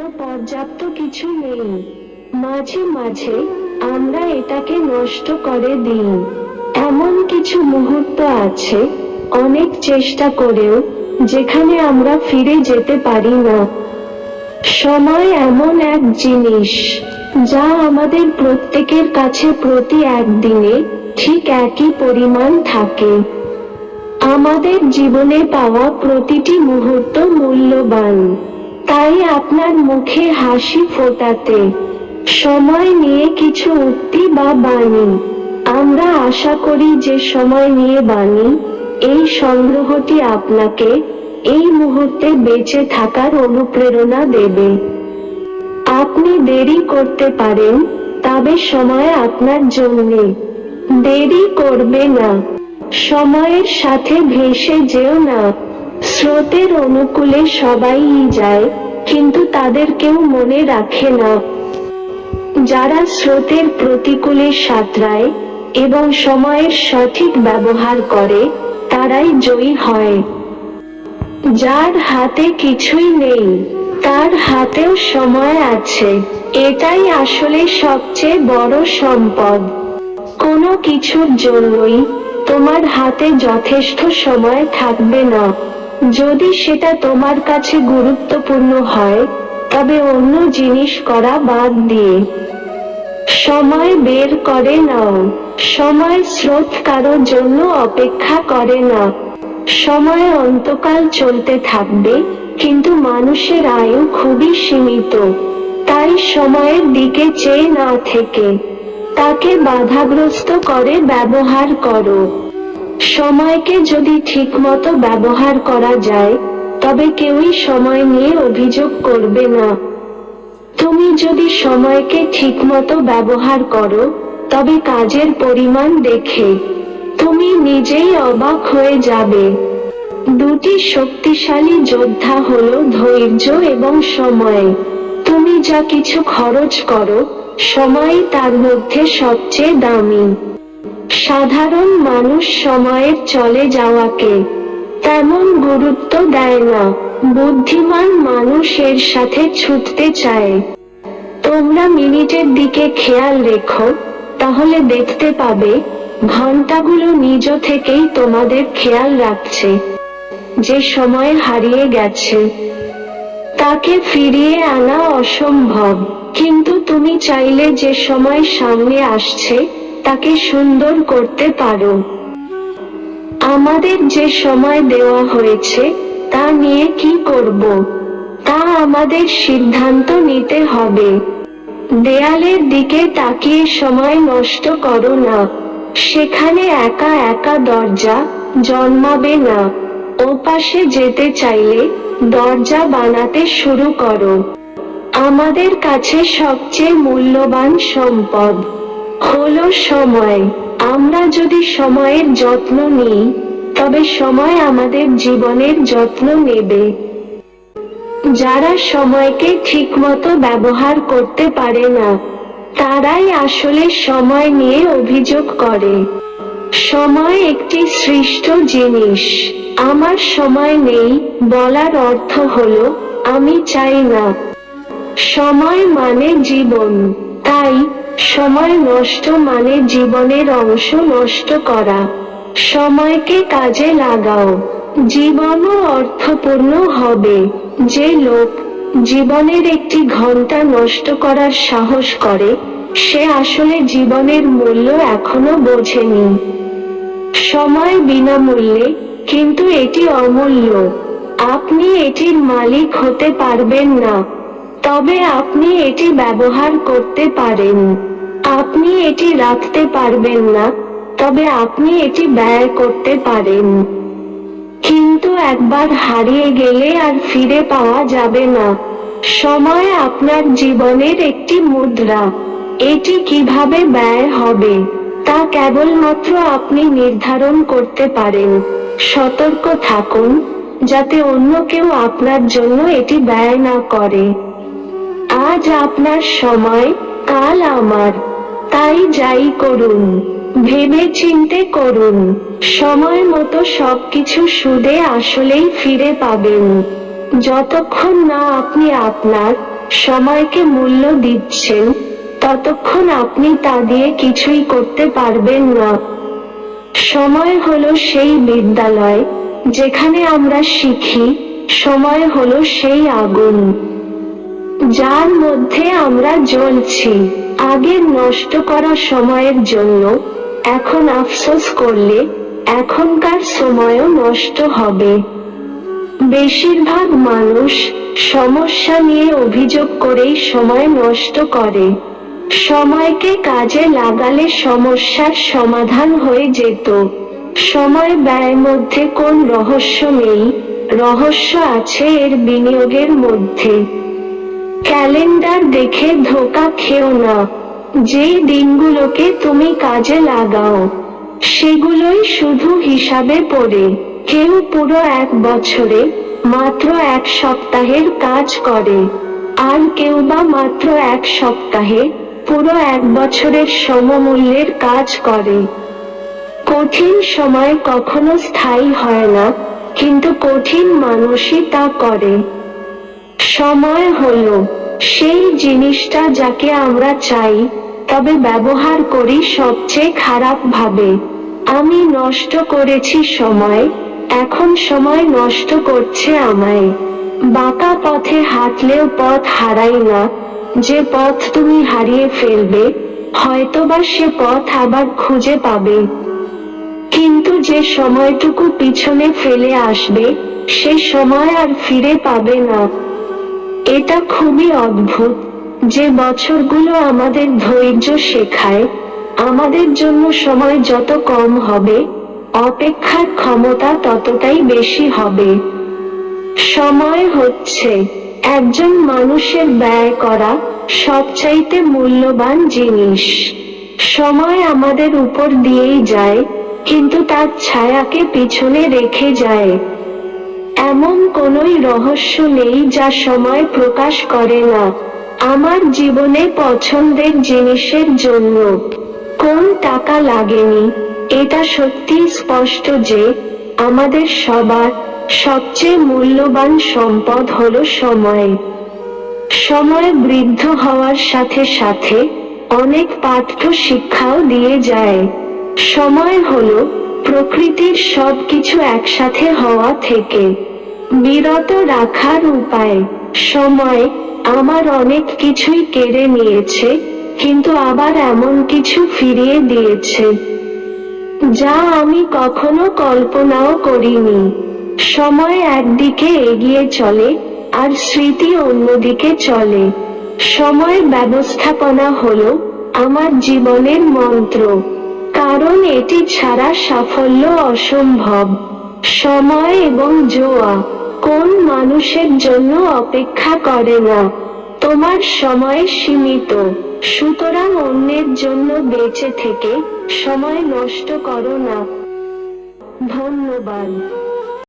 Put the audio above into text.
জন্য পর্যাপ্ত কিছু নেই। মাঝে মাঝে আমরা এটাকে নষ্ট করে দিই। এমন কিছু মুহূর্ত আছে, অনেক চেষ্টা করেও যেখানে আমরা ফিরে যেতে পারি না। সময় এমন এক জিনিস, যা আমাদের প্রত্যেকের কাছে প্রতি একদিনে ঠিক একই পরিমাণ থাকে। আমাদের জীবনে পাওয়া প্রতিটি মুহূর্ত মূল্যবান। তাই আপনার মুখে হাসি ফোটাতে। সময় নিয়ে কিছু উক্তি বা বাণী। আমরা আশা করি যে সময় নিয়ে বাণী, এই সংগ্রহটি আপনাকে এই মুহূর্তে বেঁচে থাকার অনুপ্রেরণা দেবে। আপনি দেরি করতে পারেন, তবে সময় আপনার জন্য। দেরি করবে না। সময়ের সাথে ভেসে যেও না। স্রোতের অনুকূলে সবাই যায়। কিন্তু তাদের কেউ মনে রাখে না। যারা স্রোতের প্রতিকূলে সাঁতরায় এবং সময়ের সঠিক ব্যবহার করে, তারাই জয়ী হয়। যার হাতে কিছুই নেই, তার হাতেও সময় আছে। এটাই আসলে সবচেয়ে বড় সম্পদ। কোনো কিছুর জন্যই তোমার হাতে যথেষ্ট সময় থাকবে না। যদি সেটা তোমার কাছে গুরুত্বপূর্ণ হয়, তবে অন্য জিনিস করা বাদ দিয়ে। সময় বের করে নাও। সময় স্রোত কারোর জন্য অপেক্ষা করে না। সময় অন্তকাল চলতে থাকবে, কিন্তু মানুষের আয়ু খুবই সীমিত। তাই সময়ের দিকে চেয়ে না থেকে। তাকে বাধাগ্রস্ত করে ব্যবহার করো। সময়কে যদি ঠিকমতো ব্যবহার করা যায়, তবে কেউই সময় নিয়ে অভিযোগ করবে না। তুমি যদি সময়কে ঠিকমতো ব্যবহার করো, তবে কাজের পরিমাণ দেখে। তুমি নিজেই অবাক হয়ে যাবে। দুটি শক্তিশালী যোদ্ধা হল ধৈর্য এবং সময়। তুমি যা কিছু খরচ করো, সময়ই তার মধ্যে সবচেয়ে দামি। সাধারণ মানুষ সময়ের চলে যাওয়াকে তেমন গুরুত্ব দেয় না। বুদ্ধিমান মানুষ এর সাথে ছুটতে চায়। তোমরা মিনিটের দিকে খেয়াল রেখো, তাহলে দেখতে পাবে ঘন্টাগুলো নিজ থেকেই তোমাদের খেয়াল রাখছে যে সময় হারিয়ে গেছে। তাকে ফিরিয়ে আনা অসম্ভব, কিন্তু তুমি চাইলে যে সময় সামনে আসছে তাকে সুন্দর করতে পারো। আমাদের যে সময় দেওয়া হয়েছে, তা নিয়ে কি করব? তা আমাদের সিদ্ধান্ত নিতে হবে। দেয়ালের দিকে তাকিয়ে সময় নষ্ট করো না। সেখানে একা একা দরজা জন্মাবে না। ওপাশে যেতে চাইলে দরজা বানাতে শুরু করো। আমাদের কাছে সবচেয়ে মূল্যবান সম্পদ। হলো সময়। আমরা যদি সময়ের যত্ন নিই, তবে সময় আমাদের জীবনের যত্ন নেবে। যারা সময়কে ঠিকমতো ব্যবহার করতে পারে না, তারাই আসলে সময় নিয়ে অভিযোগ করে। সময় একটি সৃষ্ট জিনিস। আমার সময় নেই বলার অর্থ হলো, আমি চাই না। সময় মানে জীবন, তাই সময় নষ্ট মানে জীবনের অংশ নষ্ট করা। সময়কে কাজে লাগাও। জীবনও অর্থপূর্ণ হবে। যে লোক জীবনের একটি ঘণ্টা নষ্ট করার সাহস করে, সে আসলে জীবনের মূল্য এখনও বোঝেনি। সময় বিনামূল্যে, কিন্তু এটি অমূল্য। আপনি এটির মালিক হতে পারবেন না। তবে আপনি এটি ব্যবহার করতে পারেন। আপনি এটি রাখতে পারবেন না, তবে আপনি এটি ব্যয় করতে পারেন। কিন্তু একবার হারিয়ে গেলে আর ফিরে পাওয়া যাবে না। সময় আপনার জীবনের একটি মুদ্রা। এটি কীভাবে ব্যয় হবে, তা কেবলমাত্র আপনি নির্ধারণ করতে পারেন। সতর্ক থাকুন, যাতে অন্য কেউ আপনার জন্য এটি ব্যয় না করে। আজ আপনার সময়, কাল আমার। তাই যাই করুন ভেবে চিনতে করুন। সময় মতো সবকিছু সুদে আসলেই ফিরে পাবেন। যতক্ষণ না আপনি আপনার সময়কে মূল্য দিচ্ছেন, ততক্ষণ আপনি তা দিয়ে কিছুই করতে পারবেন না। সময় হলো সেই বিদ্যালয়, যেখানে আমরা শিখি, সময় হলো সেই আগুন। যার মধ্যে আমরা জ্বলছি। আগের নষ্ট করা সময়ের জন্য এখন আফসোস করলে এখনকার সময়ও নষ্ট হবে। বেশিরভাগ মানুষ সমস্যা নিয়ে অভিযোগ করেই সময় নষ্ট করে। সময়কে কাজে লাগালে সমস্যার সমাধান হয়ে যেত। সময় ব্যয়ের মধ্যে কোন রহস্য নেই। রহস্য আছে এর বিনিয়োগের মধ্যে। ক্যালেন্ডার দেখে ধোকা খেও না। যেই দিনগুলোকে তুমি কাজে লাগাও, সেগুলোই শুধু হিসাবে পড়ে। কেউ পুরো এক বছরে মাত্র এক সপ্তাহের কাজ করে। আর কেউ বা মাত্র এক সপ্তাহে পুরো এক বছরের সমমূল্যের কাজ করে। কঠিন সময় কখনো স্থায়ী হয় না, কিন্তু কঠিন মানুষই তা করে। সময় হলো। সেই জিনিসটা যাকে আমরা চাই, তবে ব্যবহার করি সবচেয়ে খারাপ ভাবে। আমি নষ্ট করেছি সময়, এখন সময় নষ্ট করছে আমায়। বাঁকা পথে হাঁটলেও পথ হারাই না। যে পথ তুমি হারিয়ে ফেলবে, হয়তোবা সে পথ আবার খুঁজে পাবে। কিন্তু যে সময়টুকু পিছনে ফেলে আসবে, সে সময় আর ফিরে পাবে না। এটা খুবই অদ্ভুত যে বছরগুলো আমাদের ধৈর্য শেখায়, আমাদের জন্য সময় যত কম হবে, অপেক্ষার ক্ষমতা ততটাই বেশি হবে। সময় হচ্ছে একজন মানুষের ব্যয় করা সবচাইতে মূল্যবান জিনিস। সময় আমাদের উপর দিয়েই যায়, কিন্তু তার ছায়াকে পিছনে রেখে যায়। এমন কোনোই রহস্য নেই যা সময় প্রকাশ করে না। আমার জীবনে পছন্দের জিনিসের জন্য কোন টাকা লাগেনি, এটা সত্যি স্পষ্ট যে আমাদের সবার সবচেয়ে মূল্যবান সম্পদ হল সময়। সময় বৃদ্ধ হওয়ার সাথে সাথে অনেক পাঠ্য শিক্ষাও দিয়ে যায়। সময় হলো প্রকৃতির সবকিছু একসাথে হওয়া থেকে বিরত রাখার উপায়। সময় আমার অনেক কিছুই কেড়ে নিয়েছে, কিন্তু আবার এমন কিছু ফিরিয়ে দিয়েছে, যা আমি কখনো কল্পনাও করিনি। সময় একদিকে এগিয়ে চলে আর স্মৃতি অন্যদিকে চলে। সময় ব্যবস্থাপনা হলো আমার জীবনের মন্ত্র। কারণ এটি ছাড়া সাফল্য অসম্ভব। সময় এবং জোয়া, কোন মানুষের জন্য অপেক্ষা করে না। তোমার সময় সীমিত, সুতরাং অন্যের জন্য বেঁচে থেকে সময় নষ্ট করো না। ধন্যবাদ।